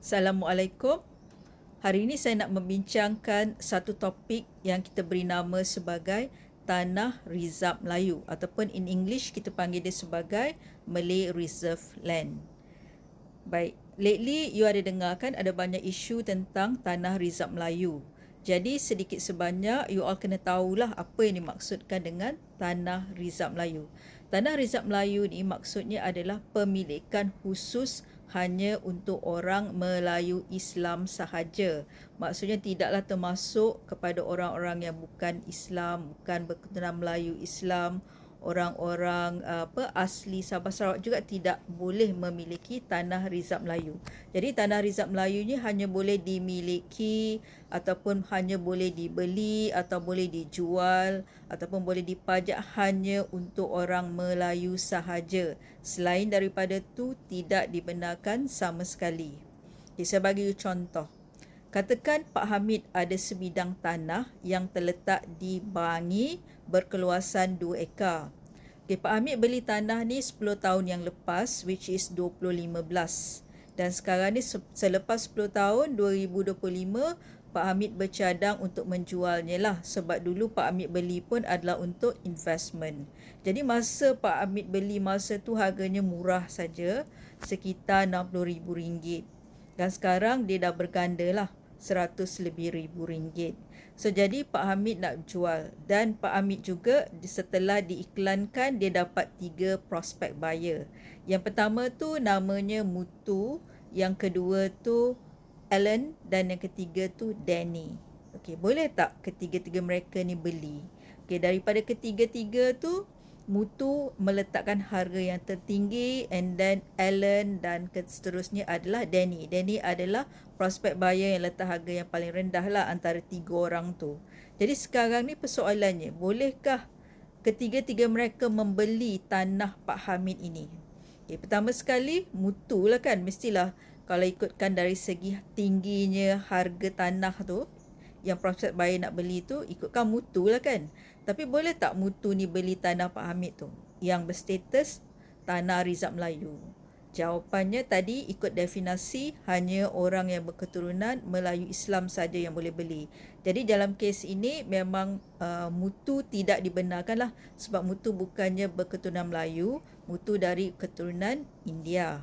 Assalamualaikum. Hari ini saya nak membincangkan satu topik yang kita beri nama sebagai Tanah Rizab Melayu ataupun in English kita panggil dia sebagai Malay Reserve Land. Baik, lately you ada dengar kan ada banyak isu tentang Tanah Rizab Melayu. Jadi sedikit sebanyak you all kena tahulah apa yang dimaksudkan dengan Tanah Rizab Melayu. Tanah Rizab Melayu ni maksudnya adalah pemilikan khusus hanya untuk orang Melayu Islam sahaja. Maksudnya tidaklah termasuk kepada orang-orang yang bukan Islam, bukan berketurunan Melayu Islam orang-orang apa asli Sabah Sarawak juga tidak boleh memiliki tanah rizab Melayu. Jadi tanah rizab Melayu ni hanya boleh dimiliki ataupun hanya boleh dibeli atau boleh dijual ataupun boleh dipajak hanya untuk orang Melayu sahaja. Selain daripada tu tidak dibenarkan sama sekali. Okay, saya bagi contoh. Katakan Pak Hamid ada sebidang tanah yang terletak di Bangi berkeluasan 2 ekar. Okay, Pak Hamid beli tanah ni 10 tahun yang lepas which is 2015. Dan sekarang ni selepas 10 tahun 2025 Pak Hamid bercadang untuk menjualnya lah sebab dulu Pak Hamid beli pun adalah untuk investment. Jadi masa Pak Hamid beli masa tu harganya murah saja sekitar RM60,000. Dan sekarang dia dah berganda lah seratus lebih ribu ringgit. So jadi Pak Hamid nak jual dan Pak Hamid juga setelah diiklankan dia dapat tiga prospek buyer. Yang pertama tu namanya Mutu, yang kedua tu Alan dan yang ketiga tu Danny. Okey, boleh tak ketiga-tiga mereka ni beli? Okey, daripada ketiga-tiga tu Mutu meletakkan harga yang tertinggi and then Alan dan seterusnya adalah Danny. Danny adalah prospek buyer yang letak harga yang paling rendah lah antara tiga orang tu. Jadi sekarang ni persoalannya, bolehkah ketiga-tiga mereka membeli tanah Pak Hamid ini? Okay, pertama sekali, mutu lah kan. Mestilah kalau ikutkan dari segi tingginya harga tanah tu, yang prospek buyer nak beli tu, ikutkan mutu lah kan. Tapi boleh tak mutu ni beli tanah Pak Hamid tu yang berstatus tanah Rizab Melayu? Jawapannya tadi ikut definasi hanya orang yang berketurunan Melayu Islam saja yang boleh beli. Jadi dalam kes ini memang uh, mutu tidak dibenarkan lah sebab mutu bukannya berketurunan Melayu, mutu dari keturunan India.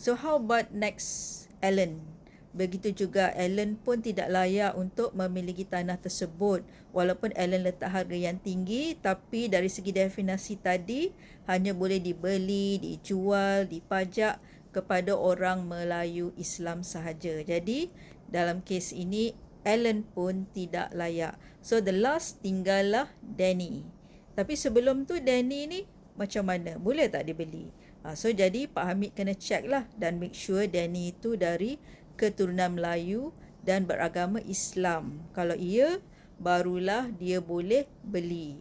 So how about next Ellen? Begitu juga Allen pun tidak layak untuk memiliki tanah tersebut walaupun Allen letak harga yang tinggi tapi dari segi definasi tadi hanya boleh dibeli, dijual, dipajak kepada orang Melayu Islam sahaja. Jadi dalam kes ini Allen pun tidak layak. So the last tinggallah Danny. Tapi sebelum tu Danny ni macam mana? Boleh tak dibeli? Ha, so jadi Pak Hamid kena check lah dan make sure Danny itu dari keturunan Melayu dan beragama Islam. Kalau ia, barulah dia boleh beli.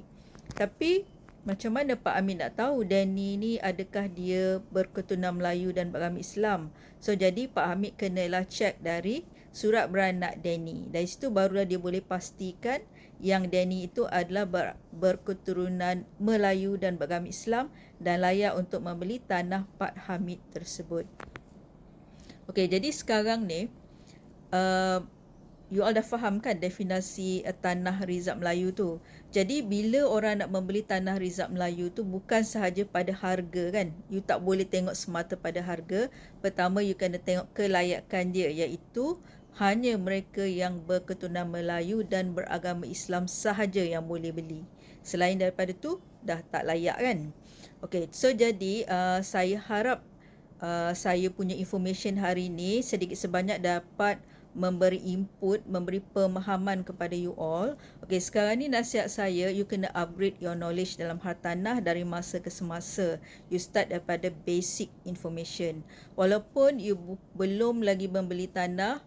Tapi macam mana Pak Amin nak tahu Danny ni adakah dia berketurunan Melayu dan beragama Islam? So jadi Pak Hamid kenalah cek dari surat beranak Danny. Dari situ barulah dia boleh pastikan yang Danny itu adalah ber, berketurunan Melayu dan beragama Islam dan layak untuk membeli tanah Pak Hamid tersebut. Okey, jadi sekarang ni uh, you all dah faham kan definisi uh, tanah rizab Melayu tu. Jadi bila orang nak membeli tanah rizab Melayu tu bukan sahaja pada harga kan. You tak boleh tengok semata pada harga. Pertama you kena tengok kelayakan dia iaitu hanya mereka yang berketurunan Melayu dan beragama Islam sahaja yang boleh beli. Selain daripada tu dah tak layak kan. Okey, so jadi uh, saya harap uh, saya punya information hari ini sedikit sebanyak dapat memberi input, memberi pemahaman kepada you all. Okay, sekarang ni nasihat saya, you kena upgrade your knowledge dalam hartanah dari masa ke semasa. You start daripada basic information. Walaupun you belum lagi membeli tanah,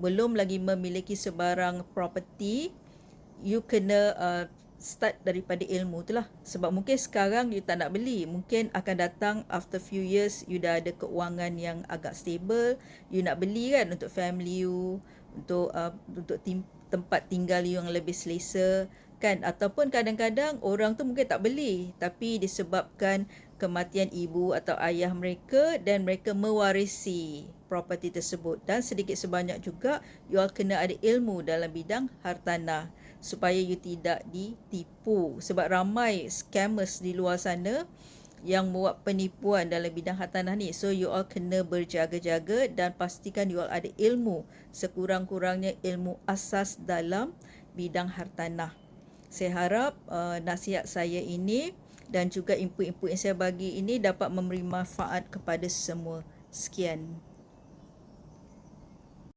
belum lagi memiliki sebarang property, you kena uh, start daripada ilmu tu lah. Sebab mungkin sekarang you tak nak beli. Mungkin akan datang after few years you dah ada keuangan yang agak stable. You nak beli kan untuk family you. Untuk uh, untuk tim, tempat tinggal you yang lebih selesa. Kan? Ataupun kadang-kadang orang tu mungkin tak beli. Tapi disebabkan kematian ibu atau ayah mereka dan mereka mewarisi properti tersebut dan sedikit sebanyak juga you all kena ada ilmu dalam bidang hartanah supaya you tidak ditipu sebab ramai scammers di luar sana yang buat penipuan dalam bidang hartanah ni so you all kena berjaga-jaga dan pastikan you all ada ilmu sekurang-kurangnya ilmu asas dalam bidang hartanah saya harap uh, nasihat saya ini dan juga input-input yang saya bagi ini dapat memberi manfaat kepada semua. Sekian.